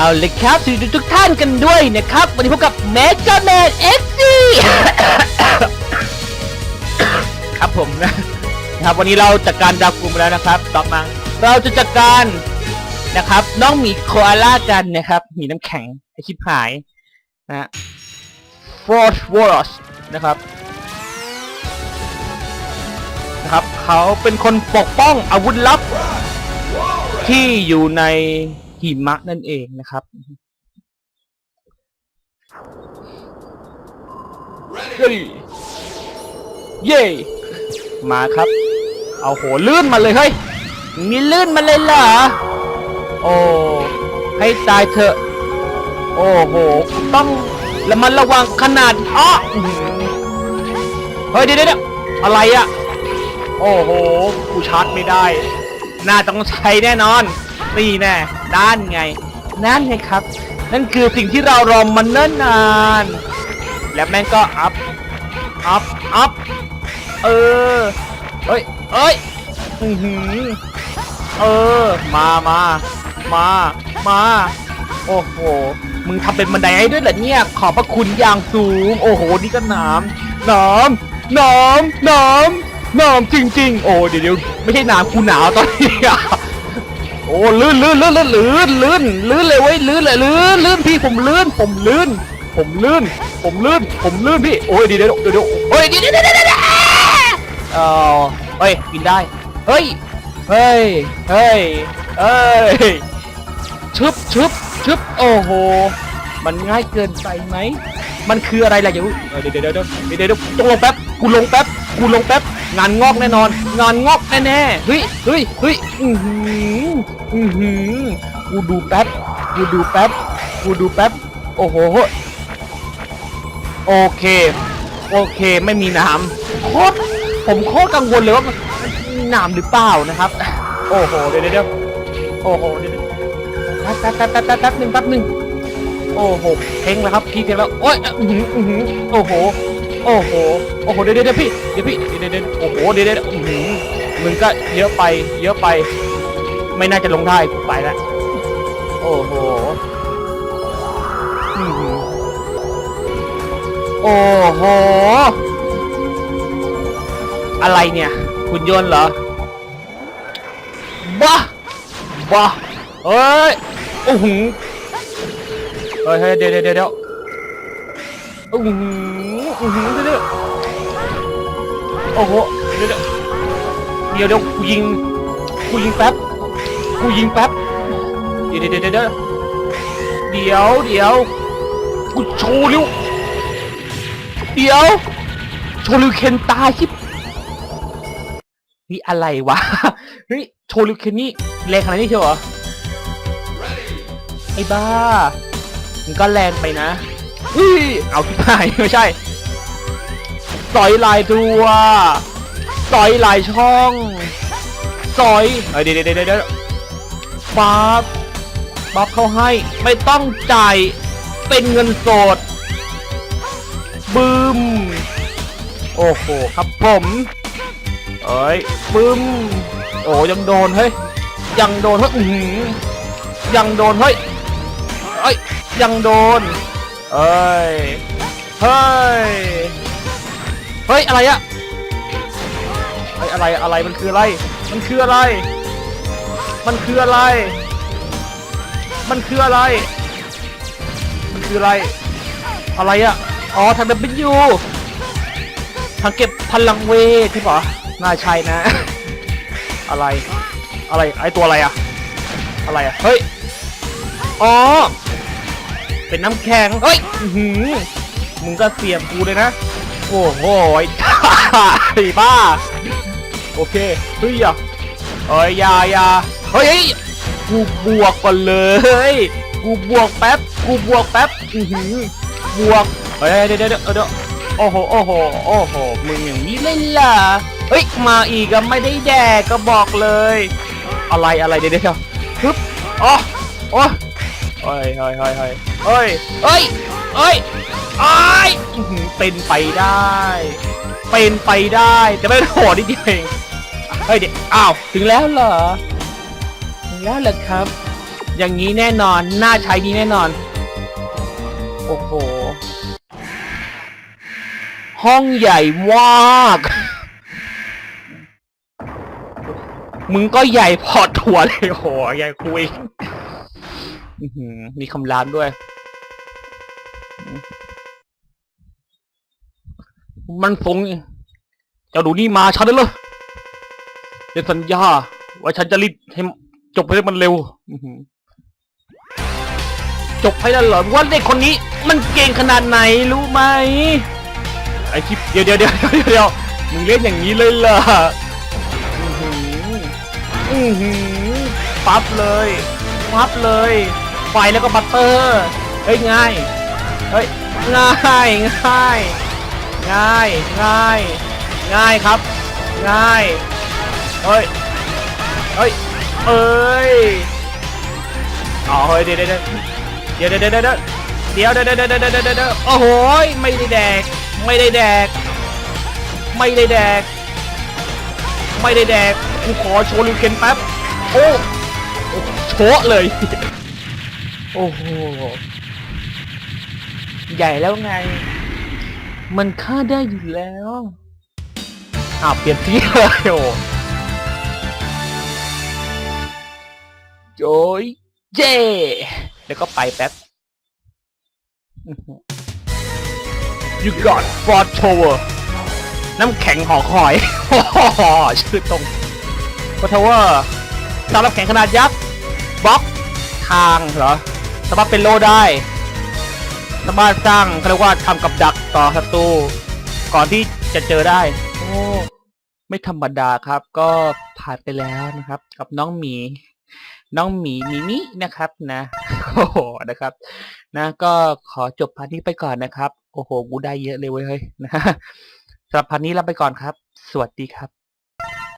เอาเลยครับสวัสดีทุกท่านกันด้วยนะครับ วันนี้พบกับเมกาแมนเอ็กซี่ครับผมนะครับวันนี้เราจัดการดาวกลุ่มแล้วนะครับต่อมา เราจะจัดการนะครับ น้องหมีโคอาล่ากันนะครับหมีน้ำแข็งไอชิบหายนะฮะ Force Wars นะครับนะครับ เขาเป็นคนปกป้องอาวุธลับที่อยู่ใน หิมะนั่นเองนะครับ เฮ้ย เย่มาครับ เอาโหลื่นมาเลยเฮ้ยมีลื่นมาเลยเหรอ โอ้ ให้ตายเถอะ โอ้โห ต้องระมัดระวังขนาดอ้ออื้อหือเฮ้ยเดี๋ยวเดี๋ยวอะไรอะโอ้โห กูชาร์จไม่ได้ น่าต้องใช้แน่นอน นี่แน่ด้านไง นั่นไงครับ นั่นคือสิ่งที่เรารอมันเนิ่นนาน แล้วแม่งก็อัพ อัพ อัพ เออ เอ้ย เอ้ยอือหือเออ มามามา มา โอ้โห มึงทำเป็นบันไดให้ด้วยเหรอเนี่ย ขอบพระคุณอย่างสูง โอ้โห นี่ก็หน้ำหน้ำหน้ำหน้ำหน้ำจริง ๆ โอ้ เดี๋ยวเดี๋ยวไม่ใช่หนาวกูหนาวตอนนี้อะ โอ้ลื่นลื่นลื่นลื่นลื่นลื่นลื่นเลยเว้ยลื่นเลยลื่นลื่นพี่ผมลื่นผมลื่น ผมลื่น ผมลื่น ผมลื่นพี่โอ้ยดีเดี๋ยวเดี๋ยวเดี๋ยวโอ้ยดีเดี๋ยวเดี๋ยวเดี๋ยวเออเฮ้ยบินได้เฮ้ยเฮ้ยเฮ้ยเฮ้ยชึบชึบชึบโอ้โหมันง่ายเกินไปไหมมันคืออะไรล่ะยวเออเดี๋ยวเดี๋ยวเดี๋ยวเดี๋ยวเดี๋ยวเดี๋ยวต้องลงแป๊บ กูลงแป๊บกูลงแป๊บงานงอกแน่นอน งานงอกแน่ๆเฮ้ยเฮ้ยเฮ้ยอือหืออือหือกูดูแป๊บกูดูแป๊บกูดูแป๊บโอ้โหโอเค โอเคไม่มีน้ำโคตรผมโคตรกังวลเลยว่ามีน้ำหรือเปล่านะครับ โอ้โหเดี๋ยวเดี๋ยวเดี๋ยวโอ้โหเดี๋ยวเดี๋ยวแป๊บแป๊บแป๊บแป๊บแป๊บหนึ่งแป๊บหนึ่งโอ้โหเพ่งแล้วครับพี่เพ่งแล้วโอ้ยอือหือโอ้โห โอ้โห โอ้โห เดี๋ยวเดี๋ยวพี่ เดี๋ยวพี่ เดี๋ยวเดี๋ยวโอ้โห เดี๋ยวเดี๋ยวอื้อหือมึงก็เยอะไป เยอะไป ไม่น่าจะลงได้กูไปแล้วโอ้โหอื้อหือโอ้โห อะไรเนี่ยคุณยนต์เหรอบ้าบ้าเฮ้ย โอ้โห เฮ้ยเฮ้ยเดี๋ยวเดี๋ยวเดี๋ยวโอ้โห โอ้โหเดี๋ยวเดี๋ยวโอ้โหเดี๋ยวเดี๋ยวเดี๋ยวเดี๋ยวกูยิงกูยิงแป๊บกูยิงแป๊บเดี๋ยวเดี๋ยวเดี๋ยวเดี๋ยวเดี๋ยวเดี๋ยวกูโชว์ริ้วเดี๋ยวโชว์ริวเคนตายชิบนี่อะไรวะเฮ้ยโชว์ลิวเคนนี่แรงขนาดนี้เชียวเหรอไอ้บ้ามันก็แรงไปนะเฮ้ยเอาที่ไหนไม่ใช่ สอยลายตัวสอยลายช่องสอยเอ้ยเดี๋ยวเดี๋ยวเดี๋ยวเดี๋ยวบัฟบัฟเขาให้ไม่ต้องจ่ายเป็นเงินสดบึ้มโอ้โหครับผมเอ้ยบึ้มโอ้ยังโดนเฮ้ยยังโดนเฮ้ยอื้อหือยังโดนเฮ้ยเอ้ยยังโดนเอ้ยเฮ้ย เฮ้ยอะไรอะเฮ้ยอะไรอะไรมันคืออะไร มันคืออะไร มันคืออะไร มันคืออะไร มันคืออะไร อะไรอะอ๋อทำแบบเป็นยูทางเก็บพลังเวทที่ปะน่าใช่นะ อะไร อะไรไอตัวอะไรอะอะไรอะเฮ้ยอ๋อเป็นน้ำแข็งเฮ้ยหือมึงก็เสียบกูเลยนะ โอ้โหไอ้บ้า โอเค เฮ้ยอะเอ้ยยายาเฮ้ย กูบวกก่อนเลย กูบวกแป๊บ กูบวกแป๊บ อือหือบวก เฮ้ยเดี๋ยวเดี๋ยวเดี๋ยวเดี๋ยวโอ้โห โอ้โห โอ้โห มึงอย่างนี้เลยล่ะ เฮ้ย มาอีกก็ไม่ได้แดกก็บอกเลย อะไรอะไรเดี๋ยวเดี๋ยวฮึบอ๋ออ๋อเฮ้ยเฮ้ยเฮ้ยเฮ้ยเฮ้ยเฮ้ย เฮ้ยไอ้ายอื้อหือเป็นไปได้ เป็นไปได้แต่ไม่โหดนิดเดียวเองเฮ้ยเดี๋ยวอ้าวถึงแล้วเหรอ ถึงแล้วเหรอครับ อย่างนี้แน่นอนน่าใช้ดีแน่นอน โอ้โห ห้องใหญ่มากมึงก็ใหญ่พอถั่วเลยโหใหญ่คุยมีคำรามด้วย มันฟงเจ้าดูนี่มาฉันได้เลยเดี๋ยวสัญญาว่าฉันจะรีบให้จบให้มันเร็วจบให้ได้เหรอว่าเด็กคนนี้ มันเก่งขนาดไหนรู้ไหมไอคลิปเดี๋ยวเดี๋ยวเดี๋ยวเดี๋ยวมึงเล่นอย่างนี้เลยเหรออือหืออือหือปั๊บเลยปั๊บเลย ไฟแล้วก็บัตเตอร์เฮ้ยง่าย เฮ้ยง่ายง่ายง่ายง่ายง่ายครับ ง่ายเฮ้ยเฮ้ยเอ้ยอ๋อเฮ้ยเดี๋ยวเดี๋ยวเดี๋ยวเดี๋ยวเดี๋ยวเดี๋ยวเดี๋ยวเดี๋ยวเดี๋ยวเดี๋ยวเดี๋ยวเดี๋ยวเดี๋ยวโอ้โหยไม่ได้แดก ไม่ได้แดก ไม่ได้แดก ไม่ได้แดกกูขอโชว์ลิวเคนแป๊บโอ้โอ้โชะเลย โอ้โห ใหญ่แล้วไง มันฆ่าได้อยู่แล้วอ้าวเปลี่ยนที่เลยโอ้โจยเย่แล้วก็ไปแป๊บ You got Ford Tower น้ำแข็งหอคอยชื่อตรง Ford Tower สำหรับแข็งขนาดยักษ์บล็อกทางเหรอสามารถเป็นโลได้ สามารถสร้างเขาเรียกว่าทำกับดักต่อศัตรูก่อนที่จะเจอได้ โอ้ไม่ธรรมดาครับ ก็ผ่านไปแล้วนะครับ กับน้องหมี น้องหมีมิมินะครับนะโอ้โหนะครับ นะ ก็ขอจบพาร์ทนี้ไปก่อนนะครับ โอ้โหกูได้เยอะเลยเว้ยเฮ้ยนะสำหรับพาร์ทนี้ลาไปก่อนครับ สวัสดีครับ